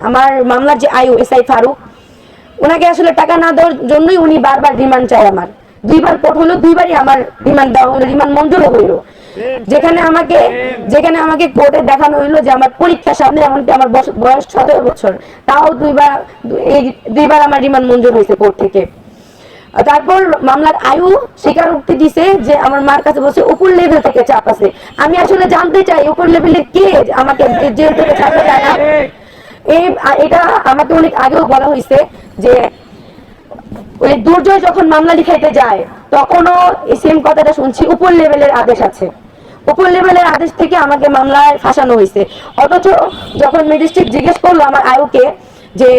আমার মামলার যে আয়ু এস আই ফারুক, ওনাকে আসলে টাকা না দেওয়ার জন্যই উনি বারবার রিমান্ড চায় আমার। দুইবার কোর্ট হলো, দুইবারই আমার রিমান্ড দেওয়া হলো, রিমান্ড মঞ্জুর হইল যেখানে আমাকে যেখানে আমাকে কোর্টে দেখানো হইল যে আমার পরীক্ষার সামনে এমনকি আমার বয়স- সতেরো বছর, তাও দুইবার, এই দুইবার আমার রিমান্ড মঞ্জুর হয়েছে কোর্ট থেকে। তারপর মামলার আয়ু স্বীকারোক্তি দিছে যে আমার মার কাছে বসে উপর লেভেল থেকে চাপ আছে। আমি আসলে জানতে চাই, উপর লেভেলে কে আমাকে জেল থেকে চায় না। এই এটা আমাকে অনেক আগেও বলা হয়েছে যে, ওই দুর্জয় যখন মামলা লিখাইতে যায়, তখনও এই সেম কথাটা শুনছি, উপর লেভেলের আদেশ আছে। উপর লেভেলের আদেশ থেকে আমাকে মামলায় ফাঁসানো হয়েছে। অথচ যখন ম্যাজিস্ট্রেট জিজ্ঞেস করল আমার আয়ুকে যে,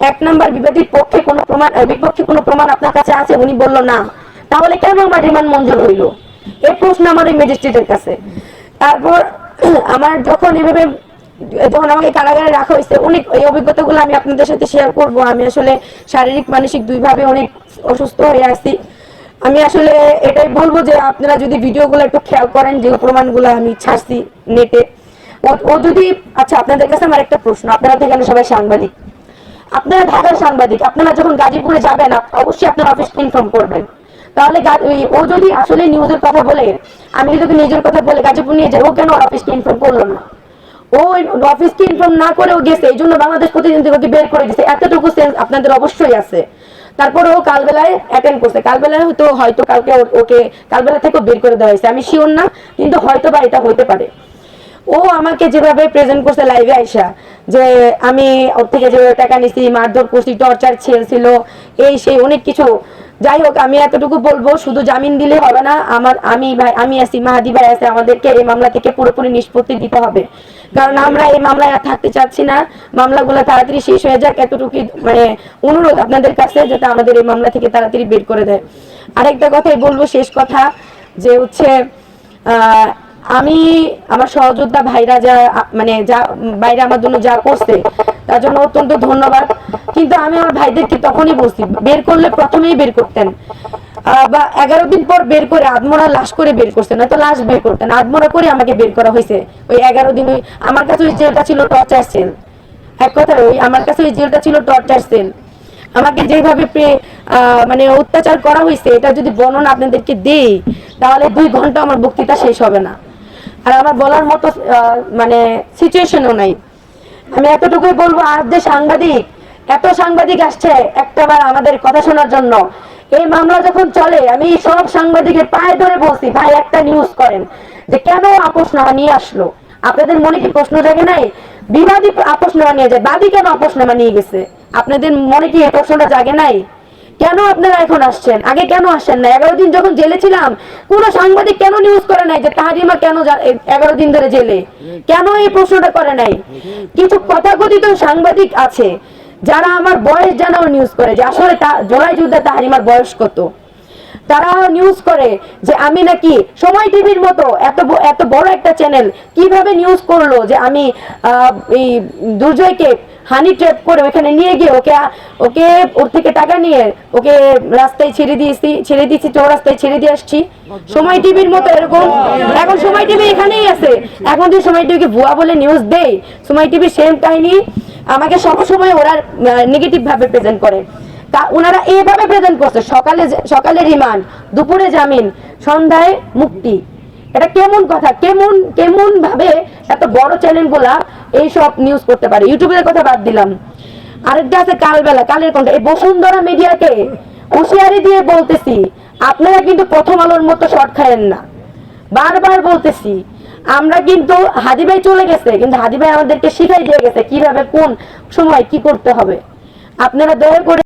এক নাম্বার বিবাদীর পক্ষে কোনো প্রমাণ বিপক্ষে কোনো প্রমাণ আপনার কাছে আছে? উনি বলল, না। তাহলে কেন আমার রিমান্ড মঞ্জুর হইল? এই প্রশ্ন আমার ওই ম্যাজিস্ট্রেটের কাছে। তারপর, আমার যখন এভাবে যখন আমাকে কারাগারে রাখা হয়েছে, অনেক এই অভিজ্ঞতাগুলো আমি আপনাদের সাথে শেয়ার করব। আমি আসলে শারীরিক, মানসিক দুইভাবে অনেক অসুস্থ হয়ে আছি। আমি আসলে এটাই বলব যে আপনারা যদি ভিডিওগুলো একটু খেয়াল করেন, যে প্রমাণগুলো আমি ছাড়ছি নেটে ও- যদি আচ্ছা আপনাদের কাছে আমার একটা প্রশ্ন। আপনারা তো এখানে সবাই সাংবাদিক। আপনারা ঢাকার সাংবাদিক, আপনারা যখন গাজীপুরে যাবেন অবশ্যই আপনার অফিসকে ইনফর্ম করবেন। তাহলে ও যদি আসলে নিউজের কথা বলে, আমি যদি নিজের কথা বলে গাজীপুর নিয়ে যাই, ও কেন অফিসকে ইনফর্ম করল না? ও অফিসকে ইনফর্ম না গেছে, এই জন্য বাংলাদেশ প্রতিদিন থেকে বের করে দিছে। এতটুকু সেন্স আপনাদের অবশ্যই আছে। তারপরে ও কালবেলায় অ্যাটেন্ড করছে। কালবেলায় হয়তো হয়তো কালকে ওকে কালবেলা থেকেও বের করে দেওয়া হয়েছে। আমি শিওর না, কিন্তু হয়তো বা এটা হতে পারে। ও আমাকে যেভাবে প্রেজেন্ট করছে লাইভে আইসা, যে আমি ওর থেকে টাকা নিছি, মারধর করছি টর্চার ছিল এই সেই অনেক কিছু যাই হোক, আমি এতটুকু বলব, শুধু জামিন দিলে হবে না, আমার আমি ভাই, আমি আছি, মাহাদি ভাই আছে, আমাদেরকে এই মামলা থেকে পুরোপুরি নিষ্পত্তি দিতে হবে। কারণ আমরা এই মামলায় আর থাকতে চাচ্ছি না। মামলাগুলো তাড়াতাড়ি শেষ হয়ে যাক এতটুকু মানে অনুরোধ আপনাদের কাছে, যাতে আমাদের এই মামলা থেকে তাড়াতাড়ি বের করে দেয়। আরেকটা কথাই বলব, শেষ কথা, যে হচ্ছে আমি আমার সহযোদ্ধা ভাইরা যা মানে যা বাইরে আমার জন্য যা করছে তার জন্য অত্যন্ত ধন্যবাদ। কিন্তু আমি আমার ভাইদেরকে তখনই বলছি, বের করলে প্রথমেই বের করতেন। বা এগারো দিন পর বের করে আদমরা লাশ করে বের করছেন, নয়তো লাশ বের করতেন। আদমরা করে আমাকে বের করা হয়েছে ওই এগারো দিন ওই, আমার কাছে ওই জেলটা ছিল টর্চার সেল এক কথা, ওই আমার কাছে ওই জেলটা ছিল টর্চার সেল আমাকে যেভাবে মানে অত্যাচার করা হয়েছে, এটা যদি বর্ণনা আপনাদেরকে দেই, তাহলে দুই ঘণ্টা আমার বক্তৃতা শেষ হবে না। আর আমার বলার মতো মানে সিচুয়েশনও নাই। আমি এতটুকুই বলব, আজ যে সাংবাদিক, এত সাংবাদিক আসছে একটাবার আমাদের কথা শোনার জন্য। এই মামলা যখন চলে, আমি সব সাংবাদিকের পায়ে ধরে বলছি, ভাই, একটা নিউজ করেন যে কেন আপোষ নামা নিয়ে আসলো? আপনাদের মনে কি প্রশ্ন জাগে নাই? বিবাদী আপোষ নামা নিয়ে যায়, বাদী কেন আপোষ নামা নিয়ে গেছে? আপনাদের মনে কি এই প্রশ্নটা জাগে নাই? কেন আপনারা এখন আসছেন? আগে কেন আসছেন না এগারো দিন যখন জেলে ছিলাম, কোন সাংবাদিক কেন নিউজ করে নাই যে তাহারিমা কেন এগারো দিন ধরে জেলে? কেন এই প্রশ্নটা করে নাই? কিছু তথাকথিত সাংবাদিক আছে যারা আমার বয়স জানাও নিউজ করে যে আসলে জোড়াই যুদ্ধে তাহারিমার বয়স কত। তারা নিউজ করে যে আমি নাকি সময় টিভির মতো এত এত বড় একটা চ্যানেল কীভাবে নিউজ করল যে আমি এই দুর্জয়কে হানি ট্র্যাপ করে ওখানে নিয়ে গিয়ে ওকে ওকে ওর থেকে টাকা নিয়ে ওকে রাস্তায় ছেড়ে দিয়েছি ছেড়ে দিয়েছি, চৌরাস্তায় ছেড়ে দিয়ে আসছি। সময় টিভির মতো এরকম। এখন সময় টিভি এখানেই আছে। এখন যদি সময় টিভিকে ভুয়া বলে নিউজ দেয় সময় টিভি সেম কাহিনী। আমাকে সবসময় ওরা নেগেটিভ ভাবে প্রেজেন্ট করে। তা ওনারা এইভাবে প্রেজেন্ট করছে। সকালে সকালে রিমান্ড দুপুরে জামিন, সন্ধ্যায় মুক্তি। এটা কেমন কথা? কেমন কেমন ভাবে এত বড় চ্যানেলগুলা এইসব নিউজ করতে পারে? ইউটিউবের কথা বাদ দিলাম। আরেকটা আছে কালবেলা। কালের কণ্ঠ। এই বসুন্ধরা মিডিয়াকে হুঁশিয়ারি দিয়ে বলতেছি, আপনারা কিন্তু প্রথম আলোর মতো শর্ট খায়েন না। বারবার বলতেছি, আমরা কিন্তু হাদি ভাই চলে গেছে, কিন্তু হাদি ভাই আমাদেরকে শিখাই দিয়ে গেছে কীভাবে, কোন সময় কি করতে হবে। আপনারা দয়া করে